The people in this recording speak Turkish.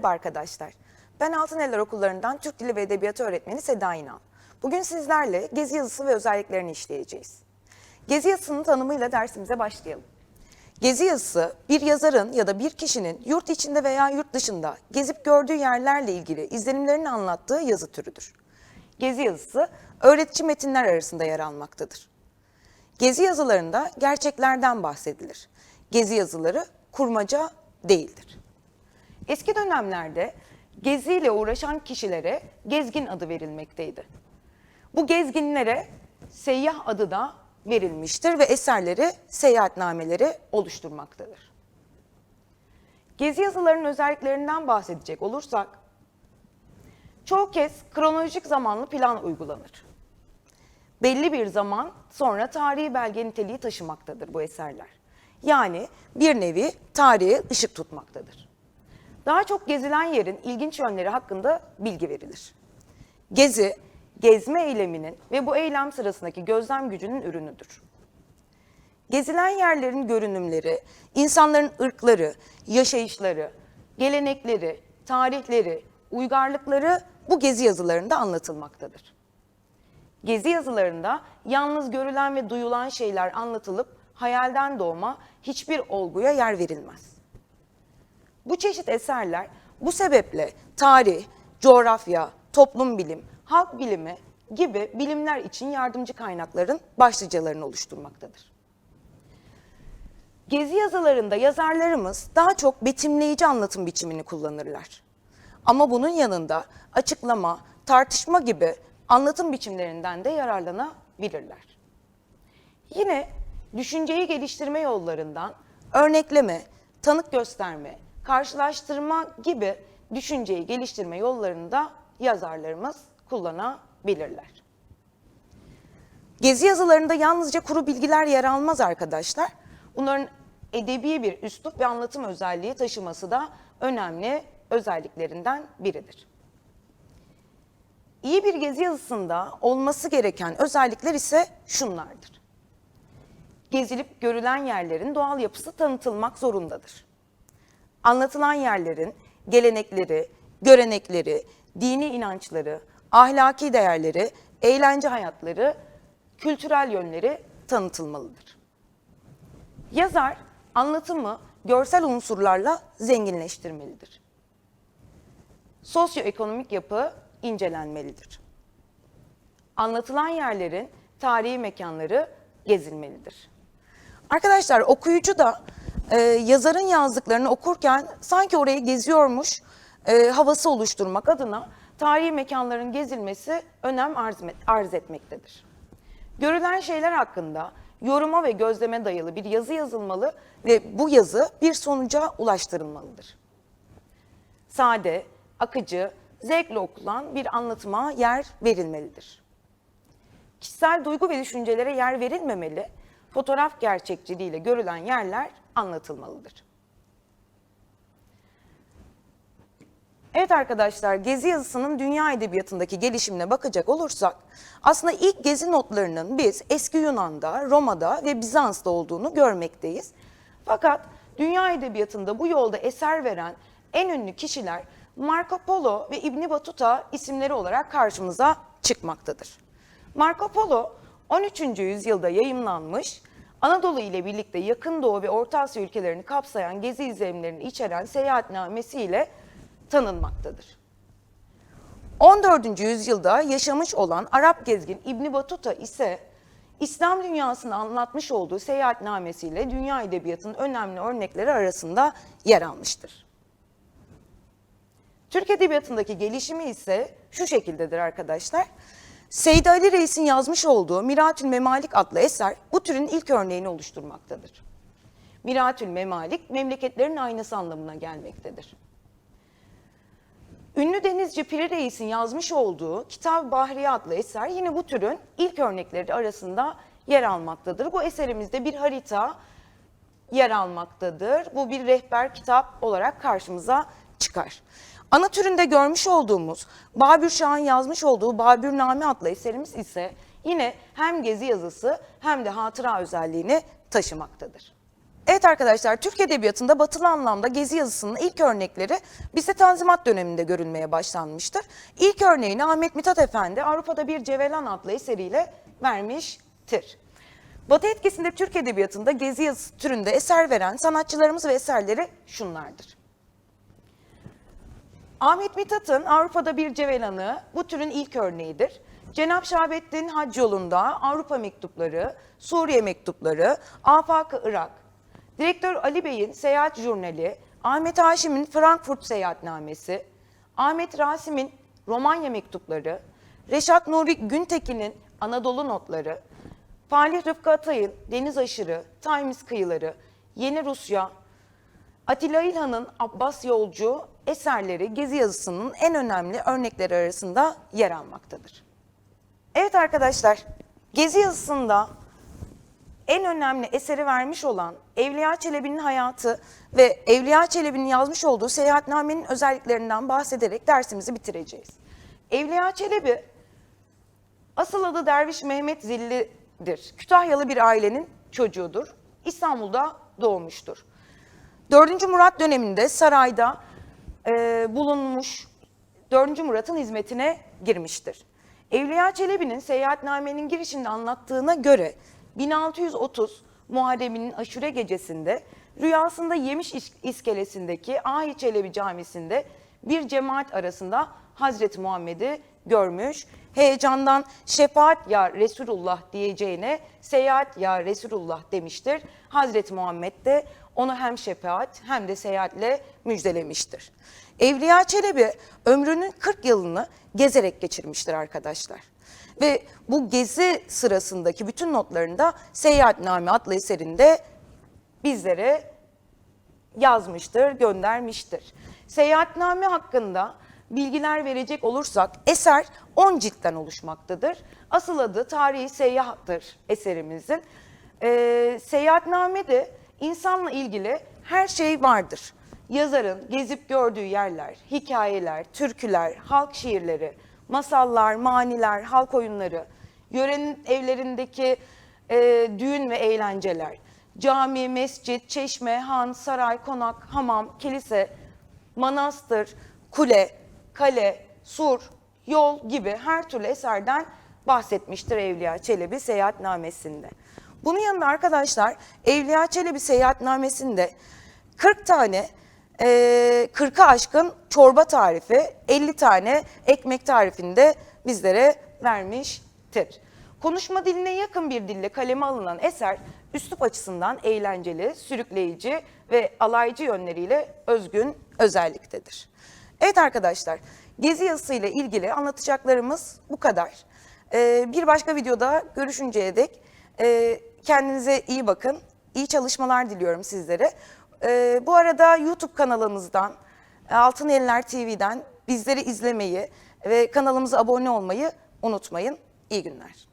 Merhaba arkadaşlar. Ben Altıneller Okullarından Türk Dili ve Edebiyatı öğretmeni Seda İnal. Bugün sizlerle gezi yazısı ve özelliklerini işleyeceğiz. Gezi yazısının tanımıyla dersimize başlayalım. Gezi yazısı bir yazarın ya da bir kişinin yurt içinde veya yurt dışında gezip gördüğü yerlerle ilgili izlenimlerini anlattığı yazı türüdür. Gezi yazısı öğretici metinler arasında yer almaktadır. Gezi yazılarında gerçeklerden bahsedilir. Gezi yazıları kurmaca değildir. Eski dönemlerde geziyle uğraşan kişilere gezgin adı verilmekteydi. Bu gezginlere seyyah adı da verilmiştir ve eserleri seyahatnameleri oluşturmaktadır. Gezi yazılarının özelliklerinden bahsedecek olursak, çoğu kez kronolojik zamanlı plan uygulanır. Belli bir zaman sonra tarihi belge niteliği taşımaktadır bu eserler. Yani bir nevi tarihe ışık tutmaktadır. Daha çok gezilen yerin ilginç yönleri hakkında bilgi verilir. Gezi, gezme eyleminin ve bu eylem sırasındaki gözlem gücünün ürünüdür. Gezilen yerlerin görünümleri, insanların ırkları, yaşayışları, gelenekleri, tarihleri, uygarlıkları bu gezi yazılarında anlatılmaktadır. Gezi yazılarında yalnız görülen ve duyulan şeyler anlatılıp hayalden doğma hiçbir olguya yer verilmez. Bu çeşit eserler bu sebeple tarih, coğrafya, toplum bilim, halk bilimi gibi bilimler için yardımcı kaynakların başlıcalarını oluşturmaktadır. Gezi yazılarında yazarlarımız daha çok betimleyici anlatım biçimini kullanırlar. Ama bunun yanında açıklama, tartışma gibi anlatım biçimlerinden de yararlanabilirler. Yine düşünceyi geliştirme yollarından örnekleme, tanık gösterme, karşılaştırma gibi düşünceyi geliştirme yollarını da yazarlarımız kullanabilirler. Gezi yazılarında yalnızca kuru bilgiler yer almaz arkadaşlar. Bunların edebi bir üslup ve anlatım özelliği taşıması da önemli özelliklerinden biridir. İyi bir gezi yazısında olması gereken özellikler ise şunlardır. Gezilip görülen yerlerin doğal yapısı tanıtılmak zorundadır. Anlatılan yerlerin gelenekleri, görenekleri, dini inançları, ahlaki değerleri, eğlence hayatları, kültürel yönleri tanıtılmalıdır. Yazar anlatımı görsel unsurlarla zenginleştirmelidir. Sosyoekonomik yapı incelenmelidir. Anlatılan yerlerin tarihi mekanları gezilmelidir. Arkadaşlar okuyucu da e, yazarın yazdıklarını okurken sanki orayı geziyormuş e, havası oluşturmak adına tarihi mekanların gezilmesi önem arz, arz etmektedir. Görülen şeyler hakkında yoruma ve gözleme dayalı bir yazı yazılmalı ve bu yazı bir sonuca ulaştırılmalıdır. Sade, akıcı, zevkle okulan bir anlatıma yer verilmelidir. Kişisel duygu ve düşüncelere yer verilmemeli, fotoğraf gerçekçiliğiyle görülen yerler anlatılmalıdır. Evet arkadaşlar, Gezi yazısının dünya edebiyatındaki gelişimine bakacak olursak, aslında ilk gezi notlarının biz eski Yunan'da, Roma'da ve Bizans'ta olduğunu görmekteyiz. Fakat dünya edebiyatında bu yolda eser veren en ünlü kişiler Marco Polo ve İbni Batuta isimleri olarak karşımıza çıkmaktadır. Marco Polo 13. yüzyılda yayımlanmış, Anadolu ile birlikte Yakın Doğu ve Orta Asya ülkelerini kapsayan gezi izlenimlerini içeren seyahatnamesiyle tanınmaktadır. 14. yüzyılda yaşamış olan Arap gezgin İbni Batuta ise İslam dünyasını anlatmış olduğu seyahatnamesiyle dünya edebiyatının önemli örnekleri arasında yer almıştır. Türk Edebiyatı'ndaki gelişimi ise şu şekildedir arkadaşlar. Seyyid Ali Reis'in yazmış olduğu Miratül Memalik adlı eser bu türün ilk örneğini oluşturmaktadır. Miratül Memalik, memleketlerin aynası anlamına gelmektedir. Ünlü denizci Piri Reis'in yazmış olduğu Kitab Bahriye adlı eser yine bu türün ilk örnekleri arasında yer almaktadır. Bu eserimizde bir harita yer almaktadır. Bu bir rehber kitap olarak karşımıza çıkar. Ana türünde görmüş olduğumuz Babür Şah'ın yazmış olduğu Babürname adlı eserimiz ise yine hem gezi yazısı hem de hatıra özelliğini taşımaktadır. Evet arkadaşlar, Türk Edebiyatı'nda batılı anlamda gezi yazısının ilk örnekleri bizde Tanzimat döneminde görülmeye başlanmıştır. İlk örneğini Ahmet Mithat Efendi Avrupa'da Bir Cevelan adlı eseriyle vermiştir. Batı etkisinde Türk Edebiyatı'nda gezi yazısı türünde eser veren sanatçılarımız ve eserleri şunlardır. Ahmet Mithat'ın Avrupa'da Bir Cevelanı bu türün ilk örneğidir. Cenab Şahabettin Hac yolunda Avrupa mektupları, Suriye mektupları, Afak-ı Irak, Direktör Ali Bey'in Seyahat Jurnali, Ahmet Haşim'in Frankfurt Seyahatnamesi, Ahmet Rasim'in Romanya mektupları, Reşat Nuri Güntekin'in Anadolu notları, Falih Rıfkı Atay'ın Deniz Aşırı, Times Kıyıları, Yeni Rusya, Atilla İlhan'ın Abbas Yolcu eserleri Gezi yazısının en önemli örnekleri arasında yer almaktadır. Evet arkadaşlar, Gezi yazısında en önemli eseri vermiş olan Evliya Çelebi'nin hayatı ve Evliya Çelebi'nin yazmış olduğu seyahatnamenin özelliklerinden bahsederek dersimizi bitireceğiz. Evliya Çelebi asıl adı Derviş Mehmet Zilli'dir. Kütahyalı bir ailenin çocuğudur. İstanbul'da doğmuştur. 4. Murat döneminde sarayda e, bulunmuş 4. Murat'ın hizmetine girmiştir. Evliya Çelebi'nin seyahatnamenin girişinde anlattığına göre 1630 Muharrem'in aşure gecesinde rüyasında Yemiş İs- iskelesindeki Ahi Çelebi Camisi'nde bir cemaat arasında Hazreti Muhammed'i görmüş. Heyecandan şefaat ya Resulullah diyeceğine seyahat ya Resulullah demiştir. Hazreti Muhammed de onu hem şefaat hem de seyahatle müjdelemiştir. Evliya Çelebi ömrünün 40 yılını gezerek geçirmiştir arkadaşlar. Ve bu gezi sırasındaki bütün notlarında Seyahatname adlı eserinde bizlere yazmıştır, göndermiştir. Seyahatname hakkında bilgiler verecek olursak eser 10 ciltten oluşmaktadır. Asıl adı Tarihi Seyyahtır eserimizin. Ee, seyahatnamede insanla ilgili her şey vardır. Yazarın gezip gördüğü yerler, hikayeler, türküler, halk şiirleri, masallar, maniler, halk oyunları, yörenin evlerindeki e, düğün ve eğlenceler, cami, mescit, çeşme, han, saray, konak, hamam, kilise, manastır, kule, kale, sur, yol gibi her türlü eserden bahsetmiştir Evliya Çelebi seyahatnamesinde. Bunun yanında arkadaşlar Evliya Çelebi seyahatnamesinde 40 tane e, 40'a aşkın çorba tarifi, 50 tane ekmek tarifinde bizlere vermiştir. Konuşma diline yakın bir dille kaleme alınan eser üslup açısından eğlenceli, sürükleyici ve alaycı yönleriyle özgün özelliktedir. Evet arkadaşlar, Gezi yazısı ile ilgili anlatacaklarımız bu kadar. Bir başka videoda görüşünceye dek e, kendinize iyi bakın. İyi çalışmalar diliyorum sizlere. Ee, bu arada YouTube kanalımızdan, Altın Eller TV'den bizleri izlemeyi ve kanalımıza abone olmayı unutmayın. İyi günler.